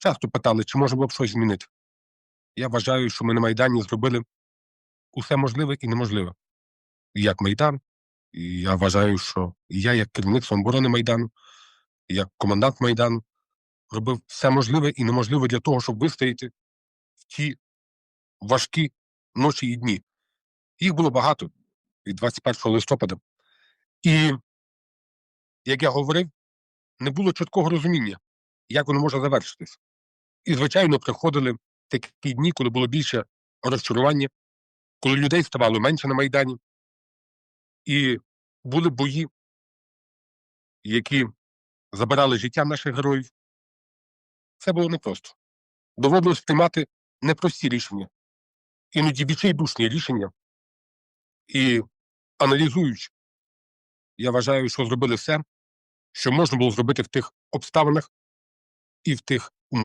часто питали, чи можна було б щось змінити. Я вважаю, що ми на Майдані зробили усе можливе і неможливе. Як Майдан, і я вважаю, що я, як керівник самооборони Майдану, як комендант Майдану, робив все можливе і неможливе для того, щоб вистояти в ті важкі ночі і дні. Їх було багато від 21 листопада. І, як я говорив, не було чіткого розуміння, як воно може завершитись. І, звичайно, приходили такі дні, коли було більше розчарування, коли людей ставало менше на Майдані. І були бої, які забирали життя наших героїв. Це було непросто. Доводилось приймати непрості рішення, іноді відчайдушні рішення. І аналізуючи, я вважаю, що зробили все, що можна було зробити в тих обставинах і в тих.